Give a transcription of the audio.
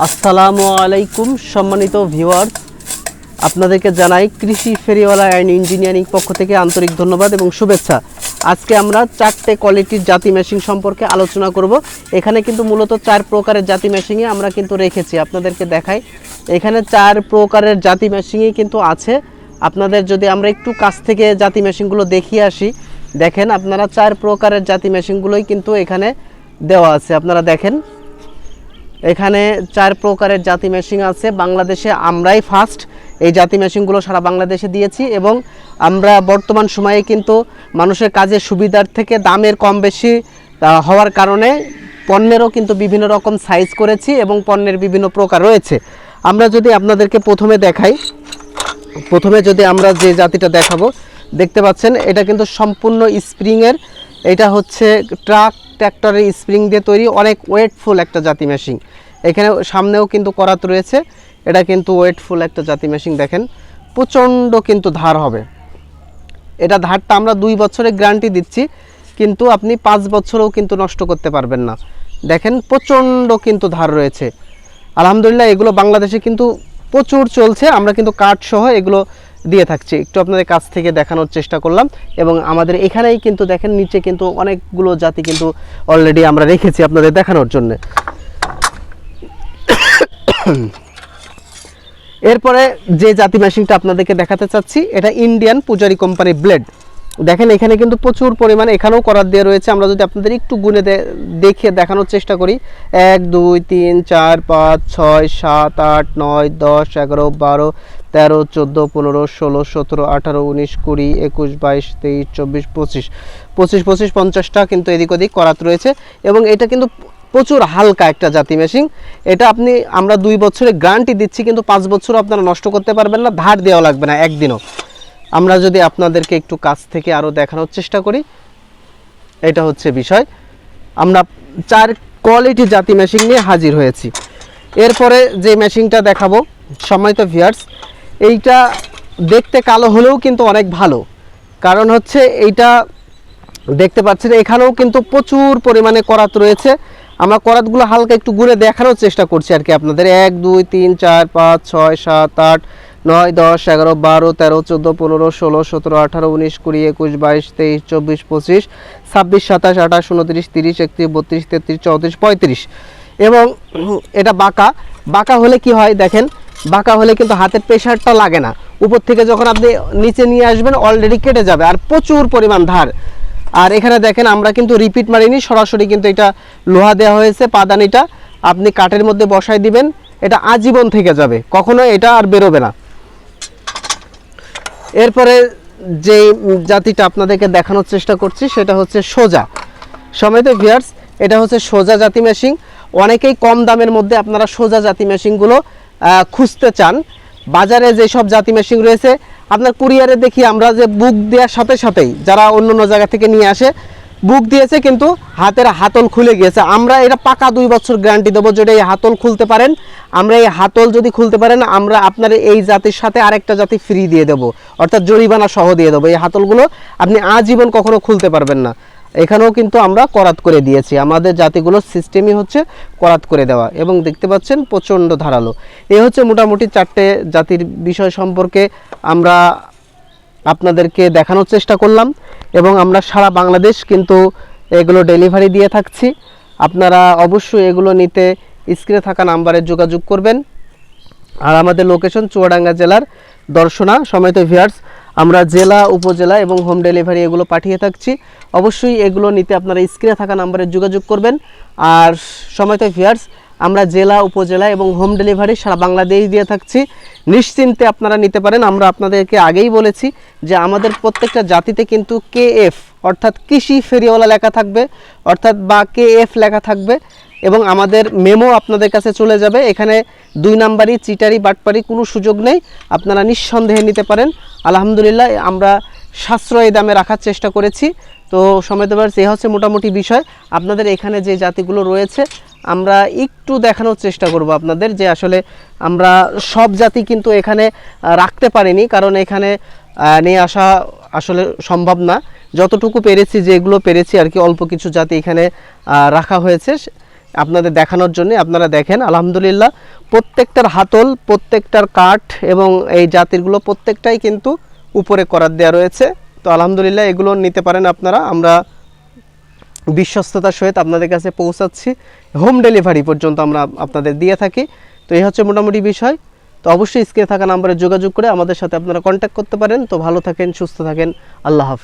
আসসালামু আলাইকুম, সম্মানিত ভিউয়ার্স আপনাদেরকে জানাই কৃষি ফেরিওয়ালা অ্যান্ড ইঞ্জিনিয়ারিং পক্ষ থেকে আন্তরিক ধন্যবাদ এবং শুভেচ্ছা। আজকে আমরা চারটে কোয়ালিটির জাতি মেশিন সম্পর্কে আলোচনা করব। এখানে কিন্তু মূলত চার প্রকারের জাতি মেশিনই আমরা কিন্তু রেখেছি, আপনাদেরকে দেখাই। এখানে চার প্রকারের জাতি মেশিনই কিন্তু আছে। আপনাদের যদি আমরা একটু কাছ থেকে জাতি মেশিনগুলো দেখিয়ে আসি, দেখেন আপনারা চার প্রকারের জাতি মেশিনগুলোই কিন্তু এখানে দেওয়া আছে। আপনারা দেখেন এখানে চার প্রকারের জাতি মেশিন আছে। বাংলাদেশে আমরাই ফার্স্ট এই জাতি মেশিনগুলো সারা বাংলাদেশে দিয়েছি এবং আমরা বর্তমান সময়ে কিন্তু মানুষের কাজের সুবিধার থেকে দামের কম বেশি হওয়ার কারণে পণ্যেরও কিন্তু বিভিন্ন রকম সাইজ করেছি এবং পণ্যের বিভিন্ন প্রকার রয়েছে। আমরা যদি আপনাদেরকে প্রথমে দেখাই, প্রথমে যদি আমরা যে জাতিটা দেখাবো, দেখতে পাচ্ছেন, এটা কিন্তু সম্পূর্ণ স্প্রিংয়ের এটা হচ্ছে ট্রাক ট্র্যাক্টরের স্প্রিং দিয়ে তৈরি অনেক ওয়েটফুল একটা জাতি মেশিন। এখানে সামনেও কিন্তু করাত রয়েছে। এটা কিন্তু ওয়েটফুল একটা জাতি মেশিন দেখেন। প্রচণ্ড কিন্তু ধার হবে। এটা ধারটা আমরা দুই বছরের গ্যারান্টি দিচ্ছি, কিন্তু আপনি পাঁচ বছরেও কিন্তু নষ্ট করতে পারবেন না। দেখেন, প্রচণ্ড কিন্তু ধার রয়েছে। আলহামদুলিল্লাহ, এগুলো বাংলাদেশে কিন্তু প্রচুর চলছে। আমরা কিন্তু কাঠ সহ এগুলো দিয়ে থাকছি। একটু আপনাদের কাছ থেকে দেখানোর চেষ্টা করলাম এবং আমাদের এখানেই কিন্তু দেখেন, নিচে কিন্তু অনেকগুলো জাতি কিন্তু অলরেডি আমরা রেখেছি আপনাদের দেখানোর জন্য। এরপরে যে জাতি মেশিনটা আপনাদেরকে দেখাতে চাচ্ছি, এটা ইন্ডিয়ান পূজারি কোম্পানি ব্লেড দেখেন, এখানে কিন্তু প্রচুর পরিমাণে এখানেও করার দেওয়া রয়েছে। আমরা যদি আপনাদের একটু গুনে দেখে দেখানোর চেষ্টা করি। এক, দুই, তিন, চার, পাঁচ, ছয়, সাত, আট, নয়, দশ, এগারো, বারো, তেরো, চোদ্দ, পনেরো, ষোলো, সতেরো, আঠারো, উনিশ, কুড়ি, একুশ, বাইশ, তেইশ, চব্বিশ, পঁচিশ। পঁচিশ পঁচিশ, পঞ্চাশটা কিন্তু এদিক ওদিক করাত রয়েছে এবং এটা কিন্তু প্রচুর হালকা একটা জাতি মেশিন। এটা আপনি, আমরা দুই বছরের গ্যারান্টি দিচ্ছি, কিন্তু পাঁচ বছর আপনারা নষ্ট করতে পারবেন না, ধার দেওয়া লাগবে না একদিনও। আমরা যদি আপনাদেরকে একটু কাছ থেকে আরও দেখানোর চেষ্টা করি, এটা হচ্ছে বিষয়। আমরা চার কোয়ালিটি জাতি মেশিন নিয়ে হাজির হয়েছি। এরপরে যে মেশিনটা দেখাবো, সম্মানিত ভিয়ার্স এইটা দেখতে কালো হলেও কিন্তু অনেক ভালো। কারণ হচ্ছে এইটা দেখতে পাচ্ছেন, এখানেও কিন্তু প্রচুর পরিমাণে করাত রয়েছে। আমরা করাতগুলো হালকা একটু ঘুরে দেখানোর চেষ্টা করছি আর কি আপনাদের। এক, দুই, তিন, চার, পাঁচ, ছয়, সাত, আট নয় দশ এগারো বারো তেরো চোদ্দ পনেরো ষোলো সতেরো আঠারো উনিশ কুড়ি একুশ বাইশ তেইশ চব্বিশ পঁচিশ ছাব্বিশ সাতাশ আঠাশ উনত্রিশ তিরিশ একত্রিশ বত্রিশ তেত্রিশ চৌত্রিশ পঁয়ত্রিশ। এবং এটা বাঁকা। বাঁকা হলে কি হয় দেখেন? বাঁকা হলে কিন্তু হাতের প্রেশারটা লাগে না। উপর থেকে যখন আপনি নিচে নিয়ে আসবেন অলরেডি কেটে যাবে আর প্রচুর পরিমাণ ধার। আর এখানে দেখেন, আমরা কিন্তু রিপিট মারিনি, সরাসরি কিন্তু এটা লোহা দেওয়া হয়েছে, পাদানিটা। আপনি কাঠের মধ্যে বসাই দিবেন, এটা আজীবন থেকে যাবে। কখনো এটা আর বেরোবে না। এরপরে যে জাতিটা আপনাদেরকে দেখানোর চেষ্টা করছি, সেটা হচ্ছে সোজা। সমেত ভিয়ার্স এটা হচ্ছে সোজা জাতি মেশিন অনেকেই কম দামের মধ্যে আপনারা সোজা জাতি মেশিনগুলো খুঁজতে চান। বাজারে যেসব জাতি মেশিন রয়েছে, আপনার কুরিয়ারে দেখি আমরা যে বুক দেওয়ার সাথে সাথেই, যারা অন্য অন্য জায়গা থেকে নিয়ে আসে বুক দিয়েছে, কিন্তু হাতের হাতল খুলে গিয়েছে। আমরা এটা পাকা দুই বছর গ্যারান্টি দেবো যেটা এই হাতল খুলতে পারেন। আমরা এই হাতল যদি খুলতে পারেন, আমরা আপনার এই জাতির সাথে আরেকটা জাতি ফ্রি দিয়ে দেবো। অর্থাৎ জরিমানা সহ দিয়ে দেবো। এই হাতলগুলো আপনি আজীবন কখনো খুলতে পারবেন না। এখানেও কিন্তু আমরা করাত করে দিয়েছি। আমাদের জাতিগুলোর সিস্টেমই হচ্ছে করাত করে দেওয়া। এবং দেখতে পাচ্ছেন প্রচণ্ড ধারালো। এই হচ্ছে মোটামুটি চারটে জাতির বিষয় সম্পর্কে আমরা আপনাদেরকে দেখানোর চেষ্টা করলাম। এবং আমরা সারা বাংলাদেশ কিন্তু এগুলো ডেলিভারি দিয়ে থাকছি। আপনারা অবশ্যই এগুলো নিতে স্ক্রিনে থাকা নাম্বারে যোগাযোগ করবেন। আর আমাদের লোকেশন চুয়াডাঙ্গা জেলার দর্শনা সমেত ভিয়ার্স আমরা জেলা, উপজেলা এবং হোম ডেলিভারি এগুলো পাঠিয়ে থাকছি। অবশ্যই এগুলো নিতে আপনারা স্ক্রিনে থাকা নাম্বারে যোগাযোগ করবেন। আর সমেত ভিয়ার্স আমরা জেলা, উপজেলা এবং হোম ডেলিভারি সারা বাংলাদেশ দিয়ে থাকছি। নিশ্চিন্তে আপনারা নিতে পারেন। আমরা আপনাদেরকে আগেই বলেছি যে আমাদের প্রত্যেকটা জাতিতে কিন্তু কে এফ অর্থাৎ কৃষি ফেরিওয়ালা লেখা থাকবে, অর্থাৎ বা কে এফ লেখা থাকবে এবং আমাদের মেমো আপনাদের কাছে চলে যাবে। এখানে দুই নাম্বারই, চিটারি, বাটপারি কোনো সুযোগ নেই। আপনারা নিঃসন্দেহে নিতে পারেন। আলহামদুলিল্লাহ, আমরা সাশ্রয়ী দামে রাখার চেষ্টা করেছি। তো সমেতবার এ হচ্ছে মোটামুটি বিষয়। আপনাদের এখানে যে জাতিগুলো রয়েছে, আমরা একটু দেখানোর চেষ্টা করব আপনাদের যে আসলে আমরা সব জাতি কিন্তু এখানে রাখতে পারিনি। কারণ এখানে নিয়ে আসা আসলে সম্ভব না। যতটুকু পেরেছি, যেগুলো পেরেছি আর কি, অল্প কিছু জাতি এখানে রাখা হয়েছে। আপনাদের দেখানোর জন্য আপনারা দেখেন, আলহামদুলিল্লাহ, প্রত্যেকটার হাতল, প্রত্যেকটার কাঠ এবং এই জাতিরগুলো প্রত্যেকটাই কিন্তু উপরে করার দেওয়া রয়েছে। তো আলহামদুলিল্লাহ এগুলো নিতে পারেন আপনারা। আমরা বিশ্বস্ততার সহিত আপনাদের কাছে পৌঁছাচ্ছি। হোম ডেলিভারি পর্যন্ত আমরা আপনাদের দিয়ে থাকি। তো এই হচ্ছে মোটামুটি বিষয়। তো অবশ্যই স্ক্রিনে থাকা নাম্বারে যোগাযোগ করে আমাদের সাথে আপনারা কন্ট্যাক্ট করতে পারেন। তো ভালো থাকেন, সুস্থ থাকেন। আল্লাহ হাফেজ।